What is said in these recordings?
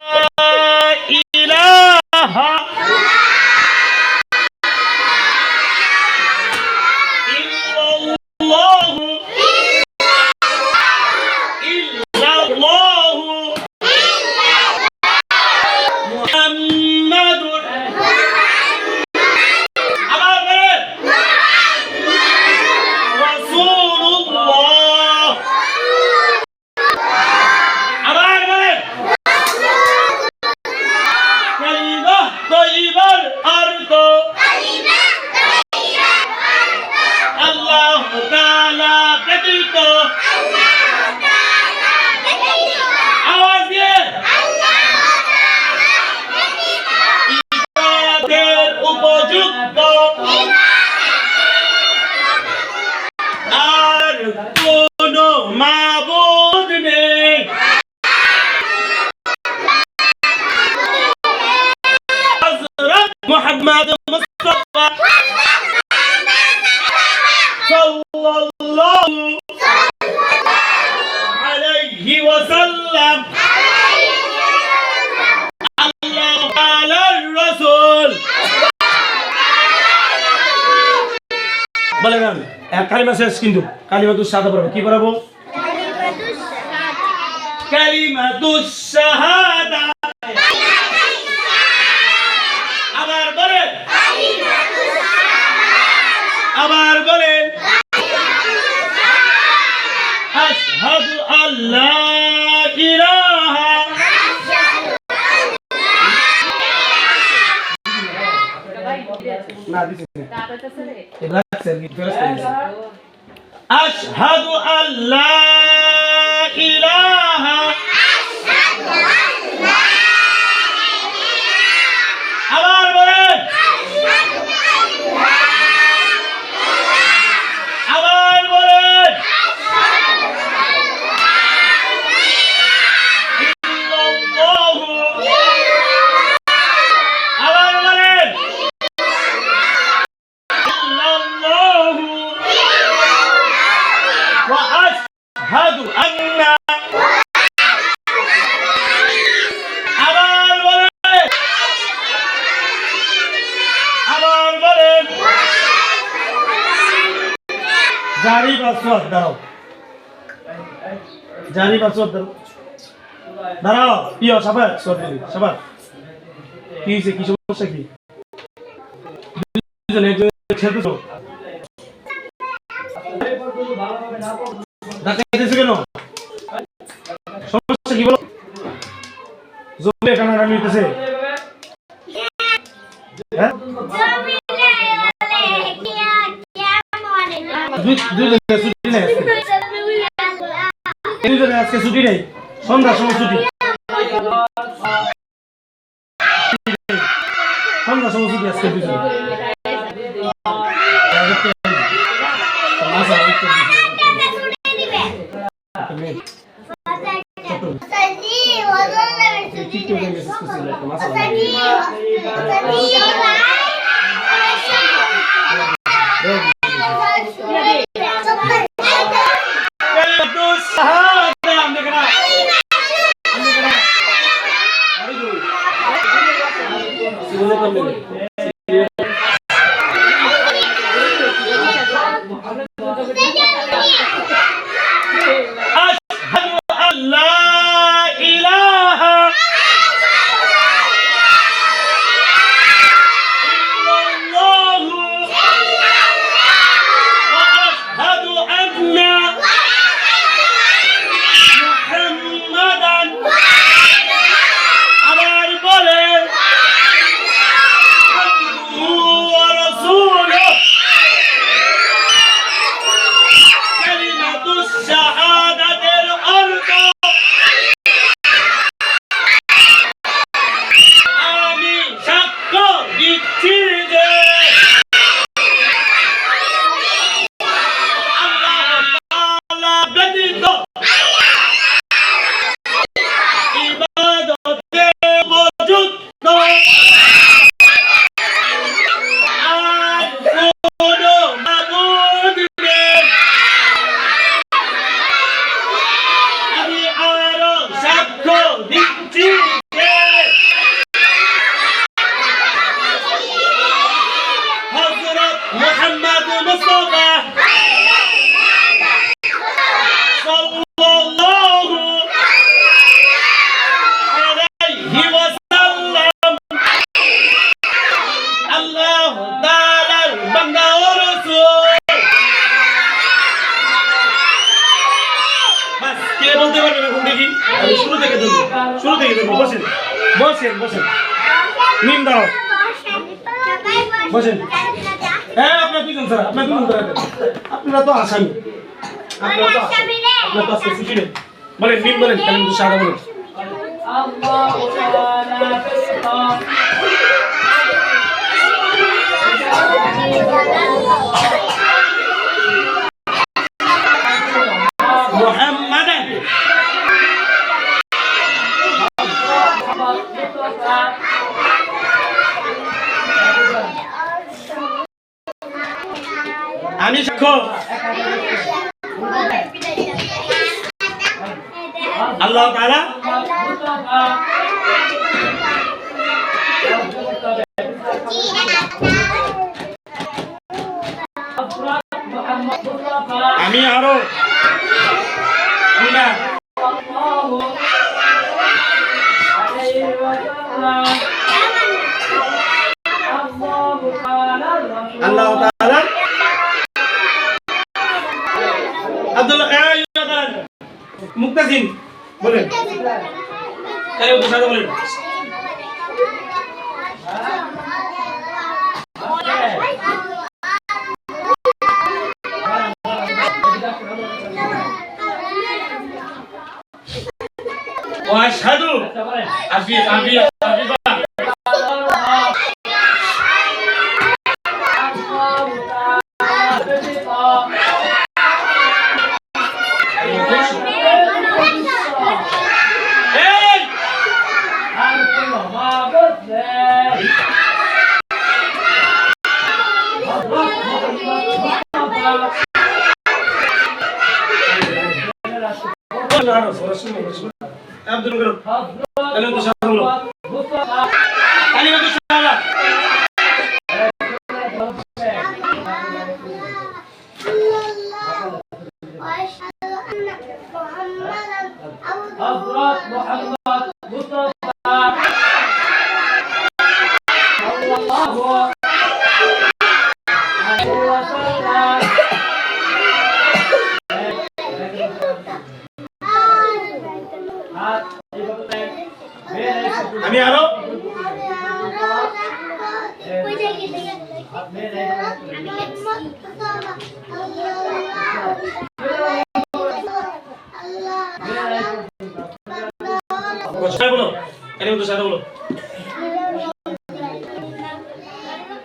ইলাহা বলেন কালিমা শেষ কিন্তু কালিমা তুই সাদা পড়াবো। কি পড়াবো? কালিমাতু শাহাদা আবার বলেন। আবার বলেন। আশহাদু আল্লা ইলাহা। না দিছি এবার সার্কিট আশহাদু আল্লা ইলাহা জারি পাসওয়ার্ড দাও দাঁড়াও প্রিয় সাবাস সরকারি সাবাস। কি হয়েছে কি সমস্যা কি? দুজন একজন ছেড়ে তো দিতেছে কেন? সমস্যা কি বলো? জমি এখানে নিতেছে হ্যাঁ? দুই- দুইজনে ছুটি নেই আজকে ছুটি নেই সন্ধ্যার সময় ছুটি সন্ধ্যার সময় ছুটি আজকে দুইজনে মাসা উত্তর শুরু থেকে দেখব বসেন। বসেন বসেন। নিন দাও। বসেন। হ্যাঁ আপনার দুজন স্যার, আপনার দুজন স্যার আপনারা তো আসামি। আপনারা তো আপনারা তো আজকে ছুটি নেই বলেন, নিন বলেন কেমন সারা বলেন আমি সাক্ষ্য। আল্লাহ তাআলা মুক্তাসিম বলেন। তাহলে সাথে বলেন। ওয়াশহাদু আফিয়া আফি আব্দুল বলো কালিমুদ্দিন শাহাদা বলো।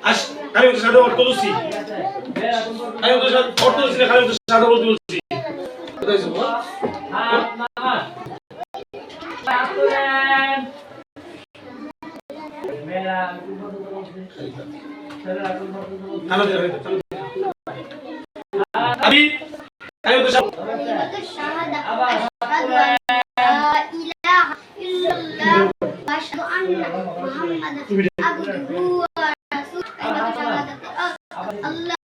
আস কালিমুদ্দিন শাহাদা অর্থদর্শী কালিমুদ্দিন শাহাদা অর্থদর্শী না কালিমুদ্দিন শাহাদা বলতে বলছি কোথায় ছিল? হাত তুলেন মেরা আমি আল্লাহ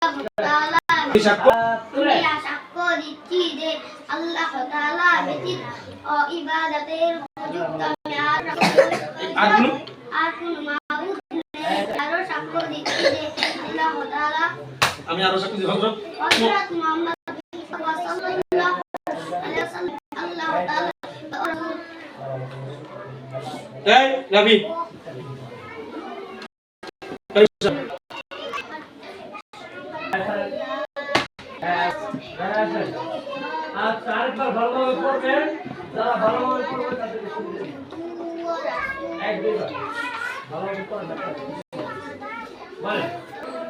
আর কোনো মাবুদ নেই আরও সাক্ষ্য দিচ্ছি যে আল্লাহ তাআলা আমি আরও সাক্ষ্য দিই হযরত তাআলা এই নবী এই আচ্ছা ভালোভাবে পড়বেন, যারা ভালোভাবে পড়বে তাদেরকে এক বলেন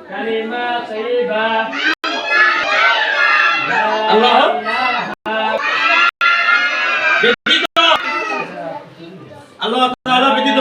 কালিমা তাইয়্যিবা লা আল্লাহ। ইলাহা ব্যতীত আল্লাহ তাআলা ব্যতীত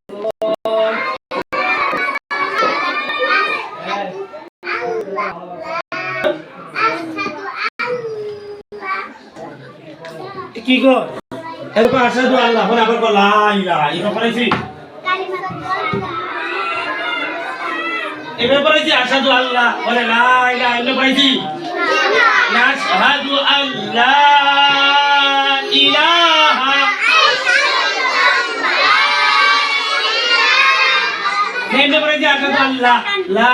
কি কর? এরপর আসাদু আল্লাহ পরে আবার কর লা ইলাহা ইলাহা পড়াইছি এবার পড়াইছি আসাদু আল্লাহ পরে লা ইলাহা ইলাহা পড়াইছি নাশহাদু আল্লাহ ইলাহা। আসাদু আল্লাহ লা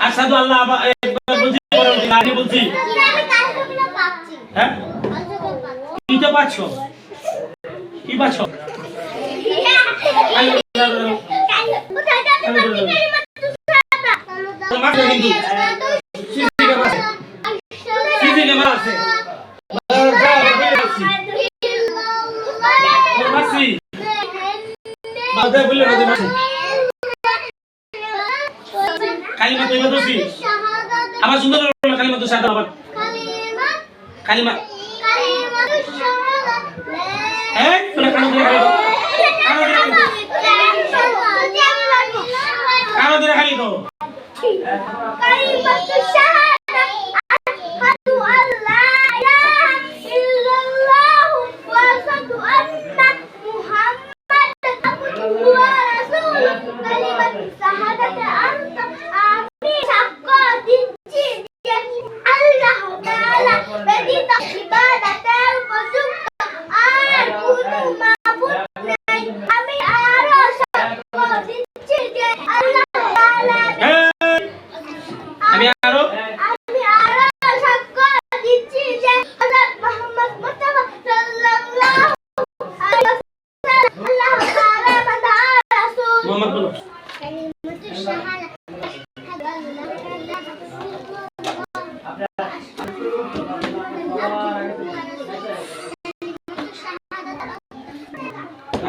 আসাদু আল্লাহ বুঝি পরে বলছি হ্যাঁ? পাচ্ছ কি পাচ্ছ কালিমা তুই আমার সুন্দর কালিমা তুই সাদা বাবা কালিমা कई बच्चे शहर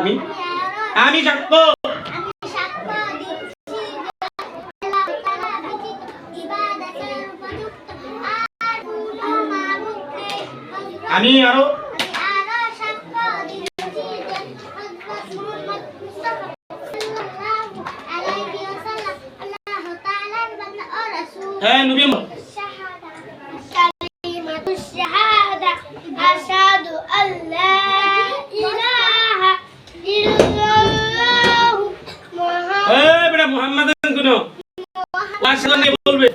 আমি? আমি সাক্ষ্য। আমি আরও আসলে বলবে।